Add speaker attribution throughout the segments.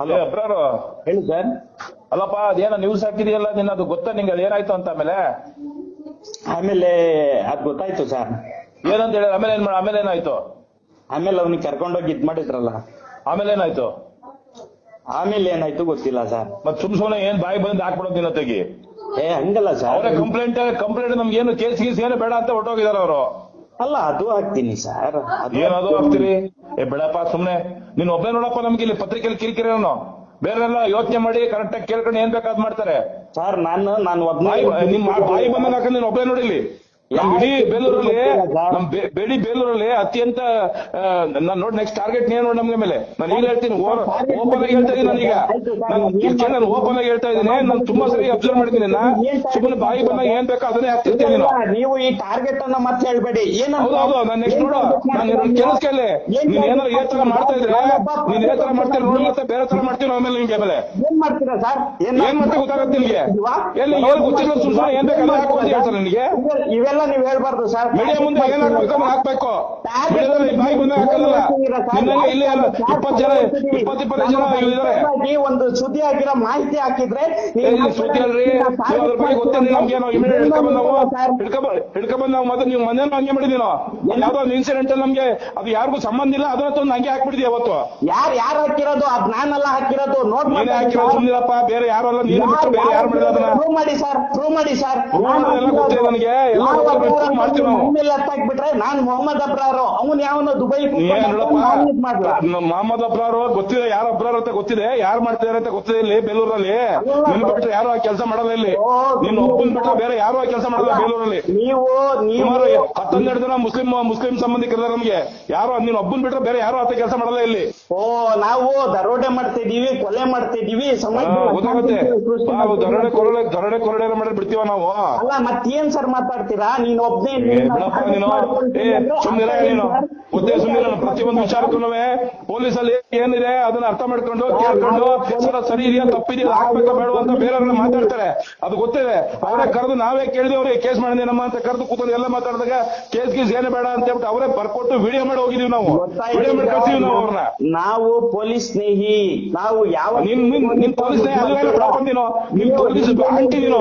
Speaker 1: Hello.
Speaker 2: ಅಬ್ರಾರು
Speaker 1: ಹೇಳಿ sir.
Speaker 2: ಅಲ್ಲಪ್ಪ ಅದೇನೋ ನ್ಯೂಸ್ ಹಾಕಿದೆಯಲ್ಲ ನಿನ್ನ ಅದು ಗೊತ್ತಾ ನಿಂಗೆ? ಅದು ಏನಾಯ್ತು ಅಂತ ಆಮೇಲೆ
Speaker 1: ಆಮೇಲೆ ಅದ್ ಗೊತ್ತಾಯ್ತು ಸರ್.
Speaker 2: ಏನಂತ ಹೇಳಿ ಆಮೇಲೆ ಏನ್ ಮಾಡ ಆಮೇಲೆ ಏನಾಯ್ತು?
Speaker 1: ಆಮೇಲೆ ಅವ್ನಿಗೆ ಕರ್ಕೊಂಡೋಗಿ ಇದ್ ಮಾಡಿದ್ರಲ್ಲ.
Speaker 2: ಆಮೇಲೆ ಏನಾಯ್ತು?
Speaker 1: ಆಮೇಲೆ ಏನಾಯ್ತು ಗೊತ್ತಿಲ್ಲ ಸರ್.
Speaker 2: ಮತ್ ಸುಮ್ ಸುಮ್ನೆ ಏನ್ ಬಾಯಿ ಬಂದ್ ಹಾಕ್ಬಿಡೋದು ನಿನ್ನ ತೆಗಿ?
Speaker 1: ಏ ಹಂಗಲ್ಲ ಸರ್.
Speaker 2: ಅವರೇ ಕಂಪ್ಲೇಂಟ್ ಕಂಪ್ಲೇಂಟ್ ನಮ್ಗೆ ಏನು ಕೇಸ್ ಗೀಸ್ ಏನು ಬೇಡ ಅಂತ ಹೊಟ್ಟೋಗಿದಾರೆ ಅವರು.
Speaker 1: ಅಲ್ಲ ಅದು ಹಾಕ್ತೀನಿ ಸರ್. ಅದು
Speaker 2: ಏನದು ಹಾಕ್ತೀರಿ? ಏ ಬೇಡಪ್ಪ ಸುಮ್ನೆ. ನೀನ್ ಒಬ್ಬನೇ ನೋಡಪ್ಪ ನಮ್ಗೆ ಇಲ್ಲಿ ಪತ್ರಿಕೆಯಲ್ಲಿ ಕಿರಿಕಿರಿ ಬೇರೆಲ್ಲ ಯೋಚನೆ ಮಾಡಿ ಕರೆಕ್ಟ್ ಆಗಿ ಕೇಳ್ಕೊಂಡು ಏನ್ ಬೇಕಾದ್ ಮಾಡ್ತಾರೆ?
Speaker 1: ಸರ್ ನಾನು ನಾನು ಒಬ್ಬ
Speaker 2: ನಿಮ್ ಬಾಯಿ ಬಂದ್ ಹಾಕಂಡ್ ನೀನ್ ಒಬ್ಬನೇ ನೋಡಿಲಿ ನಮ್ ಇಡೀ ಬೇಲೂರಲ್ಲಿ ನಮ್ ಬೆಡಿ ಬೇಲೂರಲ್ಲಿ ಅತ್ಯಂತ ನಾನು ನೋಡಿ ನೆಕ್ಸ್ಟ್ ಟಾರ್ಗೆಟ್ ನೀನ್ ನೋಡಿ ನಮ್ಗೆ ಮೇಲೆ. ನಾನು ಈಗ ಹೇಳ್ತೀನಿ ಓಪನ್ ಆಗಿ ಹೇಳ್ತಾ ಇದ್ದೀನಿ ನಾನೀಗ. ನಾನು ನಾನು ಓಪನ್ ಆಗಿ ಹೇಳ್ತಾ ಇದ್ದೀನಿ. ನಾನು ತುಂಬಾ ಸರಿ ಅಬ್ಸರ್ವ್ ಮಾಡಿದ್ದೀನಿ ನಾ ಸುಮ್ಮನೆ ಬಾಯಿ ಬಂದಾಗ ಏನ್ ಬೇಕೋ ಅದನ್ನೇ ಹಾಕ್ತಿರ್ತೀನಿ
Speaker 1: ನೀವು ಈ ಟಾರ್ಗೆಟ್ ಅನ್ನ ಮತ್ತೆ ಹೇಳ್ಬೇಡಿ. ಏನ್
Speaker 2: ಹೌದು ನಾನು ನೆಕ್ಸ್ಟ್ ನೋಡು. ನಾನು ಕೆಲಸ ಕೇಳಿ. ನೀನ್ ಏನಾರ ಏ ತರ ಮಾಡ್ತಾ ಇದ್ರೆ ನೀನ್ ಏ ತರ ಮಾಡ್ತೀರ ನೋಡಿ ಮತ್ತೆ ಬೇರೆ ತರ ಮಾಡ್ತೀವಿ ಆಮೇಲೆ ನಿಮ್ಗೆ ಆಮೇಲೆ
Speaker 1: ಏನ್ ಮಾಡ್ತೀರಾ ಸರ್
Speaker 2: ಏನ್ ಮಾಡ್ತಾ ಗೊತ್ತಾಗತ್ತೆ ನಿಮ್ಗೆ ಎಲ್ಲಿ ಏನ್ ಗೊತ್ತಿಲ್ಲ ಸುಮ್ಮನೆ ಏನ್ ಬೇಕಾದ್ರೆ ಅಂತ ಹೇಳ್ತಾರೆ ನಿನ್ಗೆ?
Speaker 1: ಇವೆಲ್ಲ ನೀವ್ ಹೇಳ್ಬಾರ್ದು ಸರ್.
Speaker 2: ಮೀಡಿಯಾ ಮುಂದೆ ಏನಾಗ್ಬೇಕು ಹಾಕ್ಬೇಕು. ಅದನ್ನ ಹಾಕ್ಬೇಕು ಬಾಯಿ ಬಂದ ಹಾಕಲ್ಲ. ನಿನ್ನಂಗೆ ಇಲ್ಲಿ ಎಲ್ಲ ಇಪ್ಪತ್ತು ಜನ ಇಪ್ಪತ್ತು ಇಪ್ಪತ್ತೈದು ಜನ ಇದ್ದಾರೆ.
Speaker 1: ಈ ಒಂದು ಸುದ್ದಿ ಹಾಕಿರೋ ಮಾಹಿತಿ ಹಾಕಿದ್ರೆ
Speaker 2: ಏ, ಇಲ್ಲಿ ಸುದ್ದಿ ಅಲ್ರಿ? ಅದ್ರ ಬಗ್ಗೆ ಗೊತ್ತಿಲ್ಲ. ನಮ್ಗೆ ನಾವು ಇಮಿಡಿಯೇಟ್ ಹಿಡ್ಕೊಂಡ್ ನಾವು ಹಿಡ್ಕೊಂಡ್ ಹಿಡ್ಕೊಂಡ್ ನಾವು ಮತ್ತೆ ನೀವು ಮನೇನು ಹಂಗೆ ಮಾಡಿದೀವಿ ನಾವು ಯಾವ್ದೋ ಒಂದು ಇನ್ಸಿಡೆಂಟ್ ನಮ್ಗೆ ಅದು ಯಾರಿಗೂ ಸಂಬಂಧ ಇಲ್ಲ. ಅದನ್ನ ತಂದು ಹಂಗೆ ಹಾಕ್ಬಿಡಿದ್ವಿ ಅವತ್ತು?
Speaker 1: ಯಾರು ಯಾರು ಹಾಕಿರೋದು? ಅದ್ ನಾನೆಲ್ಲ ಹಾಕಿರೋದು.
Speaker 2: ಹಾಕಿರೋ ಸುಮ್ಮನಿರಪ್ಪ ಬೇರೆ ಯಾರು ಅಲ್ಲ ನೀನು ಬೇರೆ ಯಾರು ಮಾಡಿಲ್ಲ ಅದನ್ನ
Speaker 1: ಪ್ರೂವ್ ಮಾಡಿ ಸರ್. ಪ್ರೂವ್ ಮಾಡಿ ಸರ್.
Speaker 2: ಮಾಡೋದೆಲ್ಲ ನನಗೆ, ಎಲ್ಲ ಮಾಡ್ತೀವಿ ನಾವು.
Speaker 1: ಹಾಕ್ಬಿಟ್ರೆ ನಾನ್ ಮೊಹಮ್ಮದ್ ಅಬ್ರಾರು ಅವನ್ ಯಾವನು ದುಬೈ
Speaker 2: ಮೊಹಮ್ಮದ್ ಅಬ್ರಾರು ಗೊತ್ತಿದೆ ಯಾರ ಅಬ್ರಾರು ಅಂತ ಗೊತ್ತಿದೆ. ಯಾರು ಮಾಡ್ತಿದಾರೆ ಅಂತ ಗೊತ್ತಿದೆ ಇಲ್ಲಿ ಬೇಲೂರಲ್ಲಿ. ನಿನ್ ಬಿಟ್ರೆ ಯಾರು ಆ ಕೆಲಸ ಮಾಡಲ್ಲ ಇಲ್ಲಿ. ನಿನ್ ಒಬ್ಬನ್ ಬಿಟ್ರೆ ಬೇರೆ ಯಾರು ಆ ಕೆಲಸ ಮಾಡಲ್ಲ ಬೇಲೂರಲ್ಲಿ.
Speaker 1: ನೀವು ನೀವು
Speaker 2: ಸುಮಾರು ಹತ್ತೊಂದೆರಡು ಜನ ಮುಸ್ಲಿಂ ಮುಸ್ಲಿಂ ಸಂಬಂಧಿಕರಿದ್ದಾರೆ ನಮ್ಗೆ. ಯಾರು ನೀನ್ ಒಬ್ಬನ್ ಬಿಟ್ರೆ ಬೇರೆ ಯಾರು ಆತ ಕೆಲಸ ಮಾಡಲ್ಲ ಇಲ್ಲಿ.
Speaker 1: ಓ ನಾವು ದರೋಡೆ ಮಾಡ್ತಿದೀವಿ ಕೊಲೆ ಮಾಡ್ತಿದೀವಿ ಸಮಾಜ
Speaker 2: ಗೊತ್ತಾಗುತ್ತೆ. ನಾವು ದರೋಡೆ ಕೊರಡೆ ದರೋಡೆ ಕೊರಡೆ ಮಾಡಿ ಬಿಡ್ತೀವ ನಾವು?
Speaker 1: ಅಲ್ಲ ಮತ್ತೇನ್ ಸರ್ ಮಾತಾಡ್ತೀರಾ? ನೀನ್? ಒಬ್ನೇ
Speaker 2: ಬಿಡಪ್ಪ ನೀನು. ಗೊತ್ತೇ ಸುಮ್ಮನೆ ಪ್ರತಿಯೊಂದು ವಿಚಾರಕ್ಕೂ ಪೊಲೀಸಲ್ಲಿ ಏನಿದೆ ಅದನ್ನ ಅರ್ಥ ಮಾಡ್ಕೊಂಡು ಕೇಳ್ಕೊಂಡು ಸರ ಸರಿ ಇದೆಯಾ ತಪ್ಪಿದೆಯಾ ಹಾಕ್ಬೇಕಾ ಬೇಡ ಅಂತ ಬೇರೆಯವ್ರನ್ನ ಮಾತಾಡ್ತಾರೆ. ಅದು ಗೊತ್ತಿದೆ. ಅವರೇ ಕರೆದು ನಾವೇ ಕೇಳಿದ್ವಿ ಅವ್ರಿಗೆ ಕೇಸ್ ಮಾಡಿದೇನಮ್ಮ ಅಂತ ಕರೆದು ಕೂತ್ಕೊಂಡು ಎಲ್ಲ ಮಾತಾಡಿದಾಗ ಕೇಸ್ ಗೀಸ್ ಏನು ಬೇಡ ಅಂತ ಹೇಳ್ಬಿಟ್ಟು ಅವರೇ ಬರ್ಕೊಟ್ಟು ವಿಡಿಯೋ ಮಾಡಿ ಹೋಗಿದೀವಿ ನಾವು. ವಿಡಿಯೋ ಮಾಡಿ ಕಳ್ಸಿದೀವಿ ನಾವು ಅವ್ರನ್ನ.
Speaker 1: ನಾವು ಪೊಲೀಸ್ ಸ್ನೇಹಿ. ನಾವು ಯಾವ
Speaker 2: ನಿನ್ ನಿನ್ ನಿನ್ ಪೊಲೀಸ್ ಬಿಡಪ್ಪ ನೀನು. ನಿನ್ ಪೊಲೀಸ್ ಆಂಟಿ ನೀನು.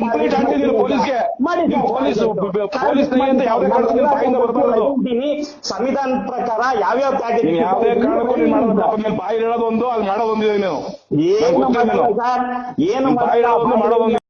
Speaker 2: ಕಂಪ್ಲೀಟ್ ಆಂಟಿ ನೀನು ಪೊಲೀಸ್ಗೆ. ನಿಮ್ ಪೊಲೀಸ್.
Speaker 1: ಸಂವಿಧಾನ ಪ್ರಕಾರ ಯಾವ್ಯಾವ ಪ್ಯಾಕೇಜ್
Speaker 2: ನೀನ್ ಯಾವುದೇ ಕಾರಣಕ್ಕೂ ನೀನ್ ಮಾಡೋದು ನೀನ್ ಬಾಯಿ ಹೇಳೋದೊಂದು ಅದು ಮಾಡೋದೊಂದಿದೆ ನೀವು
Speaker 1: ಏನು ಏನು
Speaker 2: ಮಾಡೋದೊಂದು